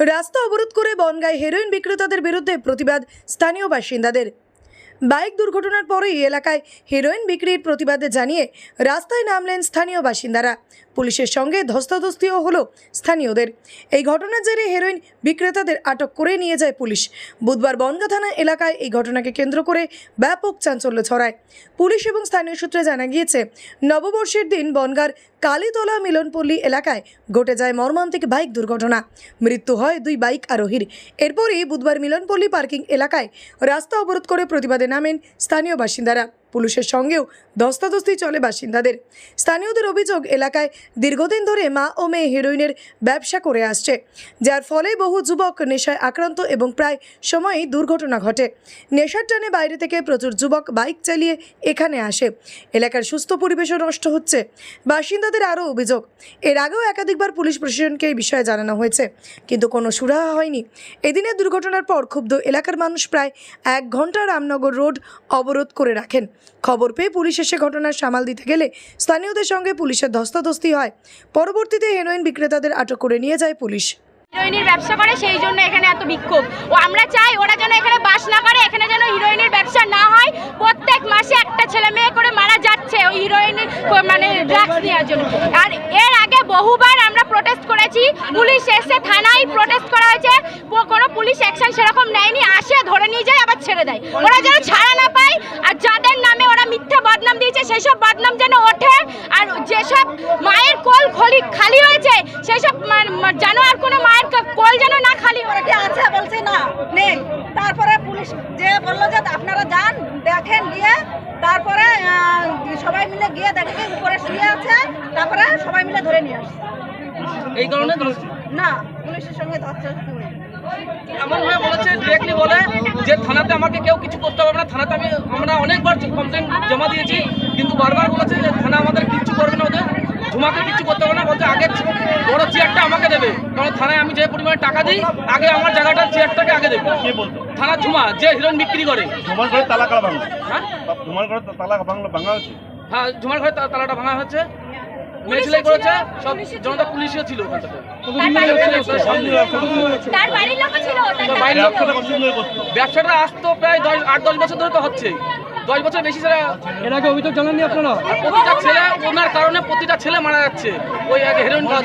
রাস্তা অবরোধ করে বনগায় হেরোইন বিক্রেতাদের বিরুদ্ধে প্রতিবাদ স্থানীয় বাসিন্দাদের। বাইক দুর্ঘটনার পরেই এলাকায় হেরোইন বিক্রির প্রতিবাদে জানিয়ে রাস্তায় নামলেন স্থানীয় বাসিন্দারা। পুলিশের সঙ্গে ধস্তাধস্তিও হলো স্থানীয়দের। এই ঘটনার জেরে হেরোইন বিক্রেতাদের আটক করে নিয়ে যায় পুলিশ। বুধবার বনগা থানা এলাকায় এই ঘটনাকে কেন্দ্র করে ব্যাপক চাঞ্চল্য ছড়ায়। পুলিশ এবং স্থানীয় সূত্রে জানা গিয়েছে, নববর্ষের দিন বনগার কালীতলা মিলনপল্লী এলাকায় ঘটে যায় মর্মান্তিক বাইক দুর্ঘটনা। মৃত্যু হয় দুই বাইক আরোহীর। এরপরই বুধবার মিলনপল্লী পার্কিং এলাকায় রাস্তা অবরোধ করে প্রতিবাদে নামেন স্থানীয় বাসিন্দারা। পুলিশের সঙ্গেও ধস্তাধস্তি চলে বাসিন্দাদের। স্থানীয়দের অভিযোগ, এলাকায় দীর্ঘদিন ধরে মা ও মেয়ে হেরোইনের ব্যবসা করে আসছে, যার ফলে বহু যুবক নেশায় আক্রান্ত এবং প্রায় সময়ই দুর্ঘটনা ঘটে। নেশার টানে বাইরে থেকে প্রচুর যুবক বাইক চালিয়ে এখানে আসে। এলাকার সুস্থ পরিবেশও নষ্ট হচ্ছে। বাসিন্দাদের আরও অভিযোগ, এর আগেও একাধিকবার পুলিশ প্রশাসনকে এই বিষয়ে জানানো হয়েছে, কিন্তু কোনো সুরাহা হয়নি। এদিনের দুর্ঘটনার পর ক্ষুব্ধ এলাকার মানুষ প্রায় এক ঘণ্টা রামনগর রোড অবরোধ করে রাখেন। খবর পেয়ে পুলিশ এসে ঘটনার সামাল দিতে গেলে স্থানীয়দের সঙ্গে পুলিশের ধস্তাধস্তি হয়। পরবর্তীতে হেরোইন বিক্রেতাদের আটক করে নিয়ে যায় পুলিশ। হিরোইনের ব্যবসা করে, সেই জন্য এখানে এত বিক্ষোভ। ও আমরা চাই ওরা যেন এখানে বাস না করে, এখানে যেন হিরোইনের ব্যবসা না হয়। প্রত্যেক মাসে একটা ছেলে মেয়ে করে মারা যাচ্ছে ওই হিরোইনের মানে ড্রাগস নেওয়ার জন্য। আর এর আগে বহুবার আমরা প্রোটেস্ট করেছি। পুলিশ এসে থানায় প্রোটেস্ট করা হয়েছে। কোনো পুলিশ অ্যাকশন সেরকম নেয়নি। আসে, ধরে নিয়ে যায়, আবার ছেড়ে দেয়। ওরা যেন ছাড়া না পায় আর যাদের নামে ওরা মিথ্যা বদনাম দিয়েছে সেই সব বদনাম যেন ওঠে আর যেসব মায়ের কোল খলি খালি হয়েছে সেই সব যেন আর কোনো মায়ের কোল যেন না খালি কি আছে বলছে না নেই। তারপরে পুলিশ যে বলল যে আপনারা যান দেখেন গিয়ে তারপরে সবাই মিলে গিয়ে দেখে উপরে শুয়ে আছে তারপরে সবাই মিলে ধরে নিয়ে আসছে। এই কারণে না পুলিশের সঙ্গে ধরছে এমন ভাবে বলেছে ডিরেক্টলি বলে যে থানাতে আমাকে কেউ কিছু করতে পারবে না থানাতে আমি আমরা অনেকবার কমপ্লেন জমা দিয়েছি। বারবার বলেছে যে থানা আমাদের কিচ্ছু করবে না ওদের ঝুমাকে কিছু করতে হবে না বলছে আগে বড় চেয়ারটা আমাকে দেবে। কারণ থানায় আমি যে পরিমাণে টাকা দিই আগে আমার জায়গাটা চেয়ারটাকে আগে দেবে। কে বলতো? থানা ঝুমা যে হিরোইন বিক্রি করে। তোমার ঘরে তালা কালা ভাঙলো? হ্যাঁ? তোমার ঘরে তালা ভাঙলো ভাঙা হয়েছে? হ্যাঁ ঝুমার ঘরে তালাটা ভাঙা হচ্ছে করেছে সব জনতা পুলিশও ছিল ব্যবসাটা আসতো প্রায় দশ আট দশ বছর ধরে তো হচ্ছে। দশ বছর বেশি ছেলে এর আগে অভিযোগ জানাননি আপনারা? আর প্রতিটা ছেলে ওনার কারণে প্রতিটা ছেলে মারা যাচ্ছে। ওই আগে হেরোইন খাওয়ার